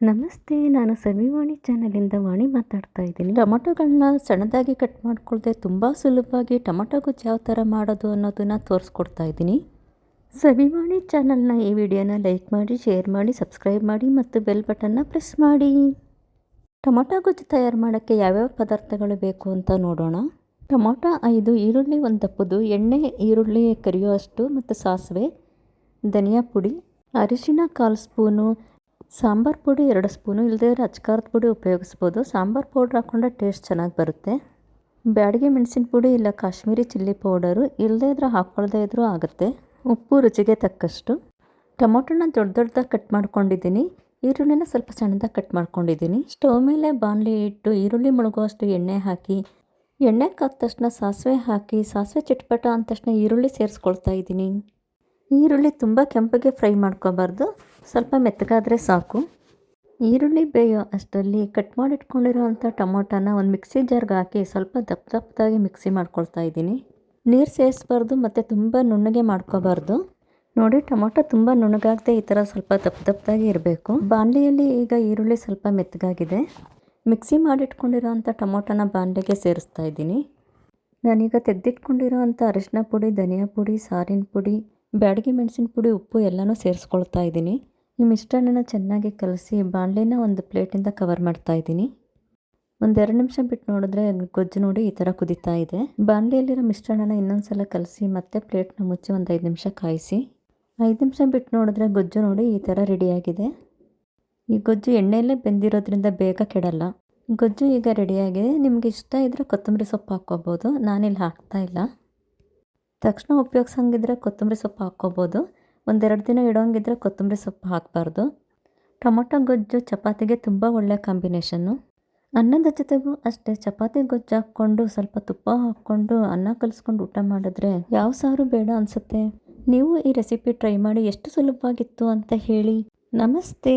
ನಮಸ್ತೆ, ನಾನು ಸವಿವಾಣಿ ಚಾನಲಿಂದ ವಾಣಿ ಮಾತಾಡ್ತಾ ಇದ್ದೀನಿ. ಟೊಮೊಟೊಗಳನ್ನ ಸಣ್ಣದಾಗಿ ಕಟ್ ಮಾಡ್ಕೊಳ್ದೆ ತುಂಬ ಸುಲಭವಾಗಿ ಟೊಮೊಟೊ ಗೊಜ್ಜು ಯಾವ ಥರ ಮಾಡೋದು ಅನ್ನೋದನ್ನು ತೋರಿಸ್ಕೊಡ್ತಾ ಇದ್ದೀನಿ. ಸವಿವಾಣಿ ಚಾನಲ್ನ ಈ ವಿಡಿಯೋನ ಲೈಕ್ ಮಾಡಿ, ಶೇರ್ ಮಾಡಿ, ಸಬ್ಸ್ಕ್ರೈಬ್ ಮಾಡಿ ಮತ್ತು ಬೆಲ್ ಬಟನ್ನ ಪ್ರೆಸ್ ಮಾಡಿ. ಟೊಮೊಟೊ ಗೊಜ್ಜು ತಯಾರು ಮಾಡೋಕ್ಕೆ ಯಾವ್ಯಾವ ಪದಾರ್ಥಗಳು ಬೇಕು ಅಂತ ನೋಡೋಣ. ಟೊಮೊಟೊ ಐದು, ಈರುಳ್ಳಿ ಒಂದು ದಪ್ಪದು ಎಣ್ಣೆ, ಈರುಳ್ಳಿ ಕರಿಯೋ ಅಷ್ಟು ಮತ್ತು ಸಾಸಿವೆ, ಧನಿಯಾ ಪುಡಿ, ಅರಿಶಿನ ಕಾಲು ಸ್ಪೂನು ಸಾಂಬಾರು ಪುಡಿ ಎರಡು ಸ್ಪೂನು ಇಲ್ಲದೇ ಇದ್ರೆ ಅಚ್ಕಾರದ ಪುಡಿ ಉಪಯೋಗಿಸ್ಬೋದು. ಸಾಂಬಾರು ಪೌಡ್ರ್ ಹಾಕ್ಕೊಂಡ್ರೆ ಟೇಸ್ಟ್ ಚೆನ್ನಾಗಿ ಬರುತ್ತೆ. ಬ್ಯಾಡಿಗೆ ಮೆಣಸಿನ ಪುಡಿ ಇಲ್ಲ ಕಾಶ್ಮೀರಿ ಚಿಲ್ಲಿ ಪೌಡರು ಇಲ್ಲದೇ ಇದ್ರೆ ಹಾಕ್ಕೊಳ್ಳದೇ ಇದ್ರೂ ಆಗುತ್ತೆ. ಉಪ್ಪು ರುಚಿಗೆ ತಕ್ಕಷ್ಟು. ಟೊಮೊಟೊನ ದೊಡ್ಡ ದೊಡ್ಡದಾಗಿ ಕಟ್ ಮಾಡ್ಕೊಂಡಿದ್ದೀನಿ. ಈರುಳ್ಳಿನ ಸ್ವಲ್ಪ ಸಣ್ಣದಾಗಿ ಕಟ್ ಮಾಡ್ಕೊಂಡಿದ್ದೀನಿ. ಸ್ಟವ್ ಮೇಲೆ ಬಾಣಲಿ ಇಟ್ಟು ಈರುಳ್ಳಿ ಮುಳುಗುವಷ್ಟು ಎಣ್ಣೆ ಹಾಕಿ, ಎಣ್ಣೆ ಕಾದ ತಕ್ಷಣ ಸಾಸಿವೆ ಹಾಕಿ, ಸಾಸಿವೆ ಚಿಟ್ಪಟ ಅಂದ ತಕ್ಷಣ ಈರುಳ್ಳಿ ಸೇರಿಸ್ಕೊಳ್ತಾ ಇದ್ದೀನಿ. ಈರುಳ್ಳಿ ತುಂಬ ಕೆಂಪಗೆ ಫ್ರೈ ಮಾಡ್ಕೋಬಾರ್ದು. ಸ್ವಲ್ಪ ಮೆತ್ತಗಾದರೆ ಸಾಕು. ಈರುಳ್ಳಿ ಬೇಯೋ ಅಷ್ಟರಲ್ಲಿ ಕಟ್ ಮಾಡಿಟ್ಕೊಂಡಿರೋ ಅಂಥ ಟೊಮೊಟೊನ ಒಂದು ಮಿಕ್ಸಿ ಜಾರ್ಗೆ ಹಾಕಿ ಸ್ವಲ್ಪ ದಪ್ಪ ದಪ್ಪದಾಗಿ ಮಿಕ್ಸಿ ಮಾಡ್ಕೊಳ್ತಾ ಇದ್ದೀನಿ. ನೀರು ಸೇರಿಸ್ಬಾರ್ದು ಮತ್ತು ತುಂಬ ನುಣ್ಣಗೆ ಮಾಡ್ಕೋಬಾರ್ದು. ನೋಡಿ, ಟೊಮೊಟೊ ತುಂಬ ನುಣ್ಣಗಾಗದೆ ಈ ಥರ ಸ್ವಲ್ಪ ದಪ್ಪ ದಪ್ಪದಾಗಿ ಇರಬೇಕು. ಬಾಣಲಿಯಲ್ಲಿ ಈಗ ಈರುಳ್ಳಿ ಸ್ವಲ್ಪ ಮೆತ್ತಗಾಗಿದೆ. ಮಿಕ್ಸಿ ಮಾಡಿಟ್ಕೊಂಡಿರೋವಂಥ ಟೊಮೊಟೊನ ಬಾಣಲೆಗೆ ಸೇರಿಸ್ತಾ ಇದ್ದೀನಿ. ನಾನೀಗ ತೆಗೆದಿಟ್ಕೊಂಡಿರೋ ಅಂಥ ಅರಿಶಿನ ಪುಡಿ, ಧನಿಯಾ ಪುಡಿ, ಸಾರಿನ ಪುಡಿ, ಬ್ಯಾಡಗಿ ಮೆಣಸಿನ ಪುಡಿ, ಉಪ್ಪು ಎಲ್ಲನೂ ಸೇರಿಸ್ಕೊಳ್ತಾ ಇದ್ದೀನಿ. ಈ ಮಿಶ್ರಣನ ಚೆನ್ನಾಗಿ ಕಲಸಿ ಬಾಣಲೆನ ಒಂದು ಪ್ಲೇಟಿಂದ ಕವರ್ ಮಾಡ್ತಾ ಇದ್ದೀನಿ. ಒಂದೆರಡು ನಿಮಿಷ ಬಿಟ್ಟು ನೋಡಿದ್ರೆ ಗೊಜ್ಜು ನೋಡಿ ಈ ಥರ ಕುದಿತಾ ಇದೆ. ಬಾಣಲೆಯಲ್ಲಿರೋ ಮಿಶ್ರಣನ ಇನ್ನೊಂದು ಸಲ ಕಲಸಿ ಮತ್ತೆ ಪ್ಲೇಟ್ನ ಮುಚ್ಚಿ ಒಂದು ಐದು ನಿಮಿಷ ಕಾಯಿಸಿ. ಐದು ನಿಮಿಷ ಬಿಟ್ಟು ನೋಡಿದ್ರೆ ಗೊಜ್ಜು ನೋಡಿ ಈ ಥರ ರೆಡಿಯಾಗಿದೆ. ಈ ಗೊಜ್ಜು ಎಣ್ಣೆಯಲ್ಲೇ ಬೆಂದಿರೋದ್ರಿಂದ ಬೇಗ ಕೆಡಲ್ಲ. ಗೊಜ್ಜು ಈಗ ರೆಡಿಯಾಗಿದೆ. ನಿಮಗೆ ಇಷ್ಟ ಇದ್ದರೆ ಕೊತ್ತಂಬರಿ ಸೊಪ್ಪು ಹಾಕ್ಕೋಬೋದು. ನಾನಿಲ್ಲಿ ಹಾಕ್ತಾ ಇಲ್ಲ. ತಕ್ಷಣ ಉಪಯೋಗಿಸಂಗಿದ್ರೆ ಕೊತ್ತಂಬರಿ ಸೊಪ್ಪು ಹಾಕ್ಕೋಬೋದು. ಒಂದೆರಡು ದಿನ ಇಡೋಂಗಿದ್ರೆ ಕೊತ್ತಂಬರಿ ಸೊಪ್ಪು ಹಾಕಬಾರ್ದು. ಟೊಮೊಟೊ ಗೊಜ್ಜು ಚಪಾತಿಗೆ ತುಂಬ ಒಳ್ಳೆಯ ಕಾಂಬಿನೇಷನ್ನು. ಅನ್ನದ ಜೊತೆಗೂ ಅಷ್ಟೇ ಚಪಾತಿ ಗೊಜ್ಜು ಹಾಕ್ಕೊಂಡು ಸ್ವಲ್ಪ ತುಪ್ಪ ಹಾಕ್ಕೊಂಡು ಅನ್ನ ಕಲಿಸ್ಕೊಂಡು ಊಟ ಮಾಡಿದ್ರೆ ಯಾವ ಸಾರು ಬೇಡ ಅನಿಸುತ್ತೆ? ನೀವು ಈ ರೆಸಿಪಿ ಟ್ರೈ ಮಾಡಿ ಎಷ್ಟು ಸುಲಭವಾಗಿತ್ತು ಅಂತ ಹೇಳಿ. ನಮಸ್ತೆ.